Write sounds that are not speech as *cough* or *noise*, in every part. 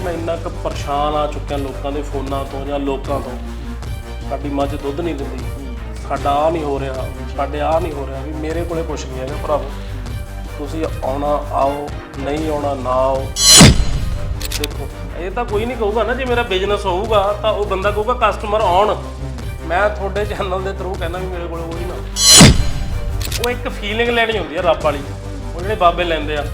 ਮੈਂ ਇੰਨਾ ਕੁ ਪਰੇਸ਼ਾਨ ਆ ਚੁੱਕਿਆ ਲੋਕਾਂ ਦੇ ਫੋਨਾਂ ਤੋਂ ਜਾਂ ਲੋਕਾਂ ਤੋਂ। ਸਾਡੀ ਮੱਝ ਦੁੱਧ ਨਹੀਂ ਦਿੰਦੀ। ਸਾਡਾ ਆ ਨਹੀਂ ਹੋ ਰਿਹਾ, ਸਾਡੇ ਆ ਨਹੀਂ ਹੋ ਰਿਹਾ ਵੀ ਮੇਰੇ ਕੋਲੇ ਕੁਛ ਨਹੀਂ ਹੈਗਾ ਭਰਾਵੋ। ਤੁਸੀਂ ਆਉਣਾ, ਆਓ, ਨਹੀਂ ਆਉਣਾ, ਨਾ ਆਓ। ਦੇਖੋ, ਇਹ ਤਾਂ ਕੋਈ ਨਹੀਂ ਕਹੂਗਾ ਨਾ, ਜੇ ਮੇਰਾ ਬਿਜ਼ਨਸ ਹੋਊਗਾ ਤਾਂ ਉਹ ਬੰਦਾ ਕਹੂਗਾ ਕਸਟਮਰ ਆਉਣ। ਮੈਂ ਤੁਹਾਡੇ ਚੈਨਲ ਦੇ ਥਰੂ ਕਹਿੰਦਾ ਵੀ ਮੇਰੇ ਕੋਲ ਕੋਈ ਨਾ। ਉਹ ਇੱਕ ਫੀਲਿੰਗ ਲੈਣੀ ਹੁੰਦੀ ਆ ਰੱਬ ਵਾਲੀ। ਉਹ ਜਿਹੜੇ ਬਾਬੇ ਲੈਂਦੇ ਆ।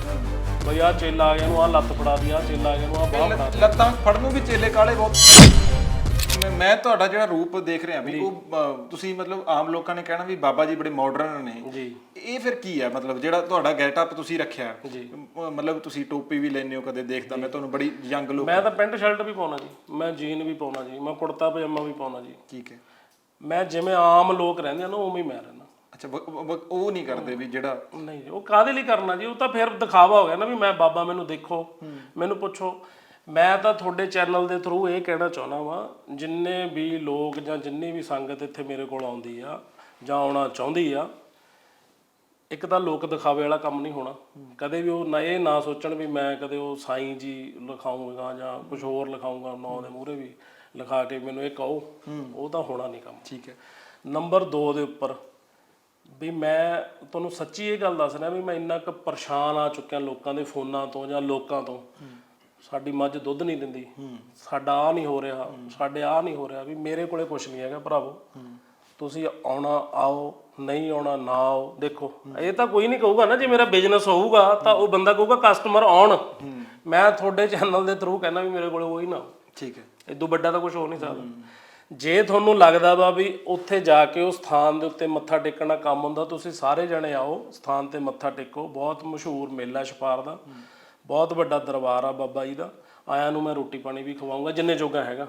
ਬਈ ਆ ਚੇਲਾ ਆ ਗਿਆ ਇਹਨੂੰ ਆ ਲੱਤ ਫੜਾ ਦੀ ਆ ਚੇਲਾ ਆ ਗਿਆ ਇਹਨੂੰ ਆ ਬਾਹ ਫੜਾ ਦੀ। ਲੱਤਾਂ ਫੜਨ ਨੂੰ ਵੀ ਚੇਲੇ ਕਾਲੇ ਬਹੁਤ। ਮੈਂ- ਮੈਂ ਤੁਹਾਡਾ ਜਿਹੜਾ ਰੂਪ ਦੇਖ ਰਿਹਾ ਵੀ ਉਹ ਅ, ਤੁਸੀਂ ਮਤਲਬ ਆਮ ਲੋਕਾਂ ਨੇ ਕਹਿਣਾ ਵੀ ਬਾਬਾ ਜੀ ਬੜੇ ਮਾਡਰਨ ਨੇ। ਜੀ। ਇਹ ਫਿਰ ਕੀ ਹੈ? ਮਤਲਬ ਜਿਹੜਾ ਤੁਹਾਡਾ ਗੈਟਅਪ ਤੁਸੀਂ ਰੱਖਿਆ। ਜੀ। ਮ- ਮਤਲਬ ਤੁਸੀਂ ਟੋਪੀ ਵੀ ਲੈਂਦੇ ਹੋ ਕਦੇ ਦੇਖਦਾ। ਮੈਂ ਤੁਹਾਨੂੰ ਬੜੀ ਯੰਗ ਲੋਕ ਮੈਂ ਤਾਂ ਪੈਂਟ ਸ਼ਰਟ ਵੀ ਪਾਉਣਾ ਜੀ। ਮੈਂ ਜੀਨ ਵੀ ਪਾਉਣਾ ਜੀ। ਮੈਂ ਕੁੜਤਾ ਪਜਾਮਾ ਵੀ ਪਾਉਣਾ ਜੀ। ਠੀਕ ਹੈ। ਮੈਂ ਜਿਵੇਂ ਆਮ ਲੋਕ ਰਹਿੰਦੇ ਆ ਨਾ ਉਵੇਂ ਹੀ ਮੈਂ ਰਹਿਣਾ ਅੱਛਾ ਵ- ਵ- ਵ- ਉਹ ਨਹੀਂ ਕਰਦੇ ਵੀ ਜਿਹੜਾ ਨਹੀਂ ਉਹ ਕਾਦੇ ਲਈ ਕਰਨਾ ਜੀ? ਉਹ ਤਾਂ ਫਿਰ ਦਿਖਾਵਾ ਹੋ ਗਿਆ ਨਾ ਵੀ ਮੈਂ ਬਾਬਾ ਮੈਨੂੰ ਦੇਖੋ ਮੈਨੂੰ ਪੁੱਛੋ। ਮੈਂ ਤਾਂ ਤੁਹਾਡੇ ਚੈਨਲ ਦੇ ਥਰੂ ਇਹ ਕਹਿਣਾ ਚਾਹੁੰਦਾ ਵਾਂ ਜਿੰਨੇ ਵੀ ਲੋਕ ਜਾਂ ਜਿੰਨੀ ਵੀ ਸੰਗਤ ਇੱਥੇ ਮੇਰੇ ਕੋਲ ਆਉਂਦੀ ਆ ਜਾਂ ਆਉਣਾ ਚਾਹੁੰਦੀ ਆ ਇੱਕ ਤਾਂ ਲੋਕ ਦਿਖਾਵੇ ਵਾਲਾ ਕੰਮ ਨਹੀਂ ਹੋਣਾ। ਕਦੇ ਵੀ ਉਹ ਨਾ ਇਹ ਨਾ ਸੋਚਣ ਵੀ ਮੈਂ ਕਦੇ ਉਹ ਸਾਈਂ ਜੀ ਲਿਖਾਉਂਗਾ ਜਾਂ ਕੁਝ ਹੋਰ ਲਿਖਾਉਂਗਾ ਨਾਂ ਦੇ ਮੂਹਰੇ ਵੀ ਲਿਖਾ ਕੇ ਮੈਨੂੰ ਇਹ ਕਹੋ ਉਹ ਤਾਂ ਹੋਣਾ ਨਹੀਂ ਕੰਮ। ਠੀਕ ਹੈ। ਨੰਬਰ 2 ਦੇ ਉੱਪਰ ਵੀ ਮੈਂ ਤੁਹਾਨੂੰ ਸੱਚੀ ਇਹ ਗੱਲ ਦੱਸ ਰਿਹਾ ਵੀ ਮੈਂ ਇੰਨਾ ਕੁ ਪਰੇਸ਼ਾਨ ਆ ਚੁੱਕਿਆ ਲੋਕਾਂ ਦੇ ਫੋਨਾਂ ਤੋਂ ਜਾਂ ਲੋਕਾਂ ਤੋਂ। ਸਾਡੀ ਮੱਝ ਦੁੱਧ ਨਹੀਂ ਦਿੰਦੀ। ਸਾਡਾ ਆ ਨਹੀਂ ਹੋ ਰਿਹਾ। ਸਾਡੇ ਆ ਨਹੀਂ ਹੋ ਰਿਹਾ। ਵੀ ਮੇਰੇ ਕੋਲੇ ਕੁਝ ਨਹੀਂ ਹੈਗਾ ਭਰਾਵੋ। ਤੁਸੀਂ ਆਉਣਾ ਆਓ। ਨਹੀਂ ਆਉਣਾ ਨਾ ਆਓ। ਦੇਖੋ ਇਹ ਤਾਂ ਕੋਈ ਨਹੀਂ ਕਹੂਗਾ ਨਾ ਜੇ ਮੇਰਾ ਬਿਜ਼ਨਸ ਹੋਊਗਾ ਤਾਂ ਉਹ ਬੰਦਾ ਕਹੂਗਾ ਕਸਟਮਰ ਆਉਣ। ਮੈਂ ਤੁਹਾਡੇ ਚੈਨਲ ਦੇ ਥਰੂ ਕਹਿੰਦਾ ਵੀ ਮੇਰੇ ਕੋਲੇ ਕੋਈ ਨਾ ਠੀਕ ਹੈ। ਇਦੋਂ ਵੱਡਾ ਤਾਂ ਕੁਝ ਹੋ ਨਹੀਂ ਸਕਦਾ। ਜੇ ਤੁਹਾਨੂੰ ਲੱਗਦਾ ਵਾ ਵੀ ਉੱਥੇ ਜਾ ਕੇ ਉਸ ਸਥਾਨ ਦੇ ਉੱਤੇ ਮੱਥਾ ਟੇਕਣ ਦਾ ਕੰਮ ਹੁੰਦਾ, ਤੁਸੀਂ ਸਾਰੇ ਜਣੇ ਆਓ, ਸਥਾਨ ਤੇ ਮੱਥਾ ਟੇਕੋ। ਬਹੁਤ ਮਸ਼ਹੂਰ ਮੇਲਾ ਛਪਾਰ ਦਾ। ਬਹੁਤ ਵੱਡਾ ਦਰਬਾਰ ਆ ਬਾਬਾ ਜੀ ਦਾ। ਆਇਆਂ ਨੂੰ ਮੈਂ ਰੋਟੀ ਪਾਣੀ ਵੀ ਖਵਾਉਂਗਾ ਜਿੰਨੇ ਜੋਗਾ ਹੈਗਾ।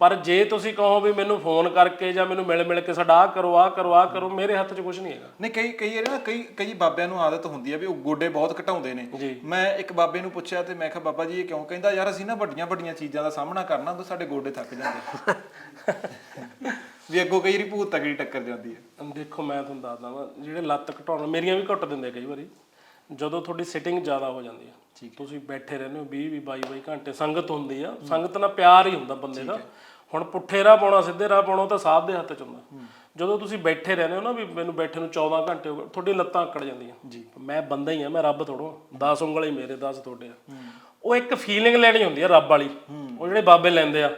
ਪਰ ਜੇ ਤੁਸੀਂ ਕਹੋ ਵੀ ਮੈਨੂੰ ਫੋਨ ਕਰਕੇ ਜਾਂ ਮੈਨੂੰ ਮਿਲ ਮਿਲ ਕੇ ਸਾਡਾ ਆਹ ਕਰੋ ਆਹ ਕਰੋ ਆਹ ਕਰੋ ਮੇਰੇ ਹੱਥ 'ਚ ਕੁਝ ਨਹੀਂ ਹੈਗਾ। ਨਹੀਂ ਕਈ ਕਈ ਨਾ ਕਈ ਕਈ ਬਾਬਿਆਂ ਨੂੰ ਆਦਤ ਹੁੰਦੀ ਹੈ ਵੀ ਉਹ ਗੋਡੇ ਬਹੁਤ ਘਟਾਉਂਦੇ ਨੇ। ਮੈਂ ਇੱਕ ਬਾਬੇ ਨੂੰ ਪੁੱਛਿਆ ਤੇ ਮੈਂ ਕਿਹਾ ਬਾਬਾ ਜੀ ਇਹ ਕਿਉਂ ਕਹਿੰਦਾ? ਯਾਰ ਅਸੀਂ ਨਾ ਵੱਡੀਆਂ ਵੱਡੀਆਂ ਚੀਜ਼ਾਂ ਦਾ ਸਾਹਮਣਾ ਕਰਨਾ ਤਾਂ ਸਾਡੇ ਗੋਡੇ ਥੱਕ ਜਾਂਦੇ *laughs* ਵੀ ਅੱਗੋਂ ਕਈ ਵਾਰੀ ਭੂਤ ਤਗੜੀ ਟੱਕਰ ਜਾਂਦੀ ਹੈ। ਦੇਖੋ ਮੈਂ ਤੁਹਾਨੂੰ ਦੱਸਦਾ ਵਾਂ ਜਿਹੜੇ ਲੱਤ ਘਟਾਉਣ ਮੇਰੀਆਂ ਵੀ ਘਟ ਦਿੰਦੇ ਕਈ ਵਾਰੀ। ਜਦੋਂ ਤੁਹਾਡੀ ਸਿਟਿੰਗ ਜ਼ਿਆਦਾ ਹੋ ਜਾਂਦੀ ਹੈ। ਤੁਸੀਂ ਬੈਠੇ ਰਹਿੰਦੇ ਹੋ 20 20 22 22 ਘੰਟੇ ਸੰਗਤ ਹੁੰਦੀ ਆ। ਸੰਗਤ ਨਾਲ ਪਿਆਰ ਹੀ ਹੁੰਦਾ ਬੰਦੇ ਦਾ। ਹੁਣ ਪੁੱਠੇ ਰਾਹ ਪਾਉਣਾ ਸਿੱਧੇ ਰਾਹ ਪਾਉਣਾ ਤਾਂ ਸਾਧ ਦੇ ਹੱਥ 'ਚ ਹੁੰਦਾ। ਜਦੋਂ ਤੁਸੀਂ ਬੈਠੇ ਰਹਿੰਦੇ ਹੋ ਨਾ ਵੀ ਮੈਨੂੰ ਬੈਠੇ ਨੂੰ 14 ਘੰਟੇ ਹੋ ਗਏ ਤੁਹਾਡੀ ਲੱਤਾਂ ਆਕੜ ਜਾਂਦੀਆਂ। ਜੀ। ਮੈਂ ਬੰਦਾ ਹੀ ਆ ਮੈਂ ਰੱਬ ਥੋੜੋ 10 ਉਂਗਲ ਹੀ ਮੇਰੇ 10 ਤੁਹਾਡੇ ਆ। ਉਹ ਇੱਕ ਫੀਲਿੰਗ ਲੈਣੀ ਹੁੰਦੀ ਆ ਰੱਬ ਵਾਲੀ। ਉਹ ਜਿਹੜੇ ਬਾਬੇ ਲੈਂਦੇ ਆ।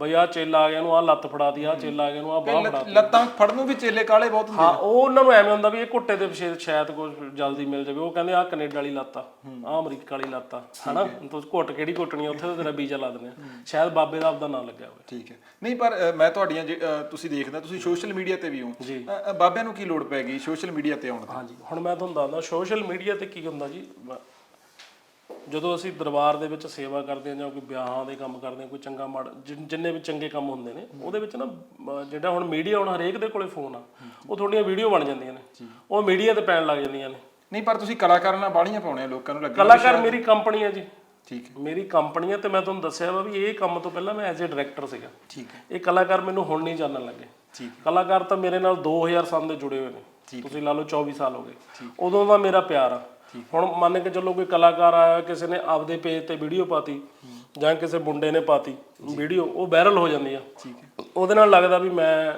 ਬਈ ਆ ਚੇਲਾ ਆ ਗਿਆ ਇਹਨੂੰ ਆ ਲੱਤ ਫੜਾ ਦੀ ਆ ਚੇਲਾ ਆ ਗਿਆ ਇਹਨੂੰ ਆ ਬਾਹ ਫੜਾ ਲੱਤ- ਲੱਤਾਂ ਫੜਨ ਨੂੰ ਵੀ ਚੇਲੇ ਕਾਲੇ ਬਹੁਤ ਹੁੰਦੇ ਹਾਂ ਉਹ ਉਹਨਾਂ ਨੂੰ ਐਵੇਂ ਹੁੰਦਾ ਵੀ ਇਹ ਘੁੱਟੇ ਦੇ ਪਿਛੇ ਸ਼ਾਇਦ ਕੁਝ ਜਲਦੀ ਮਿਲ ਜਾਵੇ। ਉਹ ਕਹਿੰਦੇ ਆ ਕੈਨੇਡਾ ਵਾਲੀ ਲਾਤਾ ਆ ਅਮਰੀਕਾ ਵਾਲੀ ਲਾਤਾ ਹਨਾ? ਤੁਸੀਂ ਘੁੱਟ ਕਿਹੜੀ ਘੁੱਟਣੀ ਆ, ਉੱਥੇ ਤਾਂ ਤੇਰਾ ਵੀਜ਼ਾ ਲਾ ਦਿੰਦੇ ਆ। ਸ਼ਾਇਦ ਬਾਬੇ ਦਾ ਆਪਦਾ ਨਾਂ ਲੱਗਿਆ ਹੋਵੇ। ਠੀਕ ਹੈ। ਨਹੀਂ ਪਰ ਮੈਂ ਤੁਹਾਡੀਆਂ ਤੁਸੀਂ ਦੇਖਦਾ ਤੁਸੀਂ ਸੋਸ਼ਲ ਮੀਡੀਆ ਤੇ ਵੀ ਹੋ। ਬਾਬਿਆਂ ਨੂੰ ਕੀ ਲੋੜ ਪੈ ਗਈ ਸੋਸ਼ਲ ਮੀਡੀਆ ਤੇ ਆਉਣ ਦੀ? ਹਾਂਜੀ ਹੁਣ ਮੈਂ ਤੁਹਾਨੂੰ ਦੱਸਦਾ ਸੋਸ਼ਲ ਮੀਡੀਆ ਤੇ ਕੀ ਹੁੰਦਾ ਜੀ? ਜਦੋਂ ਅਸੀਂ ਦਰਬਾਰ ਦੇ ਵਿੱਚ ਸੇਵਾ ਕਰਦੇ ਹਾਂ ਜਾਂ ਕੋਈ ਵਿਆਹਾਂ ਦੇ ਕੰਮ ਕਰਦੇ ਹਾਂ ਕੋਈ ਚੰਗਾ ਮਾੜ ਜਿੰਨੇ ਵੀ ਚੰਗੇ ਕੰਮ ਹੁੰਦੇ ਨੇ ਉਹਦੇ ਵਿੱਚ ਨਾ ਜਿਹੜਾ ਹੁਣ ਮੀਡੀਆ ਹੁਣ ਹਰੇਕ ਦੇ ਕੋਲੇ ਫੋਨ ਆ ਉਹ ਤੁਹਾਡੀਆਂ ਵੀਡੀਓ ਬਣ ਜਾਂਦੀਆਂ ਨੇ। ਉਹ ਮੀਡੀਆ ਤੇ ਪੈਣ ਲੱਗ ਜਾਂਦੀਆਂ ਨੇ। ਨਹੀਂ ਪਰ ਤੁਸੀਂ ਕਲਾਕਾਰਾਂ ਨਾਲ ਬਾਣੀਆਂ ਪਾਉਣੇ ਆ ਲੋਕਾਂ ਨੂੰ ਲੱਗਦਾ ਕਲਾਕਾਰ ਮੇਰੀ ਕੰਪਨੀ ਹੈ ਜੀ। ਠੀਕ ਹੈ। ਮੇਰੀ ਕੰਪਨੀ ਹੈ ਤੇ ਮੈਂ ਤੁਹਾਨੂੰ ਦੱਸਿਆ ਵਾ ਵੀ ਇਹ ਕੰਮ ਤੋਂ ਪਹਿਲਾਂ ਮੈਂ ਐਜ਼ ਅ ਡਾਇਰੈਕਟਰ ਸੀਗਾ। ਠੀਕ ਹੈ। ਇਹ ਕਲਾਕਾਰ ਮੈਨੂੰ ਹੁਣ ਨਹੀਂ ਜਾਣਨ ਲੱਗੇ। ਠੀਕ ਕਲਾਕਾਰ ਤਾਂ ਮੇਰੇ ਨਾਲ 2000 ਸਾਲ ਦੇ ਜੁੜੇ ਹੋਏ ਨੇ। ਤੁਸੀਂ ਲਾ ਲਓ 24 ਸਾਲ ਹੋ ਗਏ। ਉਦੋਂ ਦਾ ਮੇਰਾ ਪਿਆਰ ਆ। ਹੁਣ ਮੰਨ ਕੇ ਚੱਲੋ ਕੋਈ ਕਲਾਕਾਰ ਆਇਆ ਕਿਸੇ ਨੇ ਆਪਦੇ ਪੇਜ ਤੇ ਵੀਡੀਓ ਪਾਤੀ ਜਾਂ ਕਿਸੇ ਮੁੰਡੇ ਨੇ ਪਾਤੀ ਵੀਡੀਓ ਉਹ ਵਾਇਰਲ ਹੋ ਜਾਂਦੀ ਆ। ਠੀਕ ਹੈ। ਉਹਦੇ ਨਾਲ ਲੱਗਦਾ ਵੀ ਮੈਂ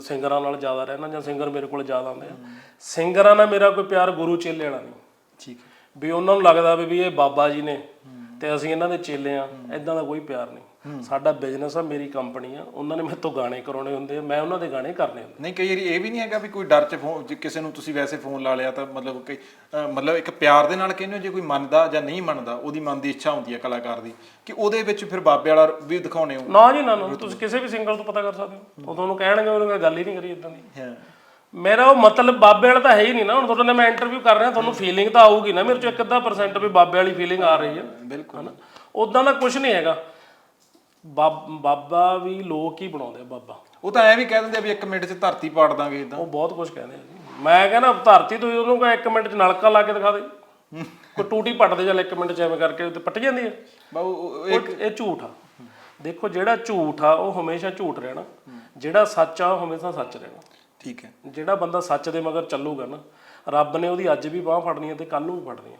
ਸਿੰਗਰਾਂ ਨਾਲ ਜ਼ਿਆਦਾ ਰਹਿਣਾ ਜਾਂ ਸਿੰਗਰ ਮੇਰੇ ਕੋਲ ਜ਼ਿਆਦਾ ਆਉਂਦੇ ਆ। ਸਿੰਗਰਾਂ ਨਾਲ ਮੇਰਾ ਕੋਈ ਪਿਆਰ ਗੁਰੂ ਚੇਲੇ ਵਾਲਾ ਨਹੀਂ। ਠੀਕ ਹੈ। ਵੀ ਉਹਨਾਂ ਨੂੰ ਲੱਗਦਾ ਵੀ ਵੀ ਇਹ ਬਾਬਾ ਜੀ ਨੇ ਤੇ ਅਸੀਂ ਇਹਨਾਂ ਦੇ ਚੇਲੇ ਆ ਐਦਾਂ ਦਾ ਕੋਈ ਪਿਆਰ ਨਹੀਂ। ਸਾਡਾ ਬਿਜ਼ਨਸ ਆ ਮੇਰੀ ਕੰਪਨੀ ਆ ਉਹਨਾਂ ਨੇ ਮੇਰੇ ਤੋਂ ਗਾਣੇ ਕਰਾਉਣੇ ਹੁੰਦੇ ਆ ਮੈਂ ਉਹਨਾਂ ਦੇ ਗਾਣੇ ਕਰਨੇ ਹੁੰਦੇ ਨਹੀਂ ਕਈ ਵਾਰੀ ਇਹ ਵੀ ਨਹੀਂ ਹੈਗਾ ਵੀ ਕੋਈ ਡਰ ਚ ਫੋਨ ਜੇ ਕਿਸੇ ਨੂੰ ਤੁਸੀਂ ਵੈਸੇ ਫੋਨ ਲਾ ਲਿਆ ਤਾਂ ਮਤਲਬ ਕਿ ਮਤਲਬ ਇੱਕ ਪਿਆਰ ਦੇ ਨਾਲ ਕਹਿੰਦੇ ਹੋ ਜੇ ਕੋਈ ਮੰਨਦਾ ਜਾਂ ਨਹੀਂ ਮੰਨਦਾ ਉਹਦੀ ਮਨ ਦੀ ਇੱਛਾ ਹੁੰਦੀ ਹੈ ਕਲਾਕਾਰ ਦੀ ਕਿ ਉਹਦੇ ਵਿੱਚ ਫਿਰ ਬਾਬੇ ਵਾਲਾ ਵੀ ਦਿਖਾਉਣੇ ਹੋ। ਨਾ ਜੀ ਨਾ ਨਾ ਤੁਸੀਂ ਕਿਸੇ ਵੀ ਸਿੰਗਰ ਤੋਂ ਪਤਾ ਕਰ ਸਕਦੇ ਹੋ। ਉਹ ਤੁਹਾਨੂੰ ਕਹਿਣਗੇ ਉਹਨਾਂ ਨਾਲ ਗੱਲ ਹੀ ਨਹੀਂ ਕਰੀ ਇਦਾਂ ਦੀ। ਹਾਂ। ਮੇਰਾ ਉਹ ਮਤਲਬ ਬਾਬੇ ਵਾਲਾ ਤਾਂ ਹੈ ਹੀ ਨਹੀਂ ਨਾ ਹੁਣ ਤੁਹਾਡੇ ਨਾਲ ਮੈਂ ਇੰਟਰਵਿਊ ਕਰ ਰਿਹਾ ਤੁਹਾਨੂੰ ਫੀਲਿੰਗ ਤਾਂ ਆਊਗੀ ਨਾ ਮੇਰੇ ਚੋਂ ਇੱਕ ਅੱਧਾ ਪਰਸੈਂਟ ਵੀ ਬਾਬੇ ਵਾਲੀ ਫੀਲਿੰਗ ਆ ਰਹੀ ਹੈ। ਬਿਲਕੁਲ। ਉਦਾਂ ਦਾ ਕੁਝ ਨਹੀਂ ਹੈਗਾ। ਬਾਬ- ਬਾਬਾ ਵੀ ਲੋਕ ਹੀ ਬਣਾਉਂਦੇ ਆ ਬਾਬਾ। ਉਹ ਤਾਂ ਐ ਵੀ ਕਹਿ ਦਿੰਦੇ ਆ ਵੀ ਇੱਕ ਮਿੰਟ 'ਚ ਧਰਤੀ ਪਾੜ ਦਾਂਗੇ ਇਦਾਂ ਉਹ ਬਹੁਤ ਕੁਝ ਕਹਿੰਦੇ ਆ ਜੀ। ਮੈਂ ਕਹਿੰਦਾ ਧਰਤੀ ਤੁਸੀਂ ਉਹਨੂੰ ਕਹੇ ਇੱਕ ਮਿੰਟ ਚ ਨਲਕਾ ਲਾ ਕੇ ਦਿਖਾ ਦੇ। ਕੋਈ ਟੂਟੀ ਪੱਟ ਦੇ ਚੱਲ ਇੱਕ ਮਿੰਟ ਚ ਐਵੇਂ ਕਰਕੇ ਤੇ ਪੱਟ ਜਾਂਦੀ ਹੈ ਬਾਬੂ ਉਹ- ਉਹ ਇਹ ਝੂਠ ਆ। ਦੇਖੋ ਜਿਹੜਾ ਝੂਠ ਆ ਉਹ ਹਮੇਸ਼ਾ ਝੂਠ ਰਹਿਣਾ। ਜਿਹੜਾ ਸੱਚ ਆ ਉਹ ਹਮੇਸ਼ਾ ਸੱਚ ਰਹਿਣਾ। ਠੀਕ ਹੈ। ਜਿਹੜਾ ਬੰਦਾ ਸੱਚ ਦੇ ਮਗਰ ਚੱਲੂਗਾ ਨਾ ਰੱਬ ਨੇ ਉਹਦੀ ਅੱਜ ਵੀ ਬਾਹ ਫੜਨੀ ਹੈ ਤੇ ਕੱਲ ਨੂੰ ਵੀ ਫੜਨੀ ਹੈ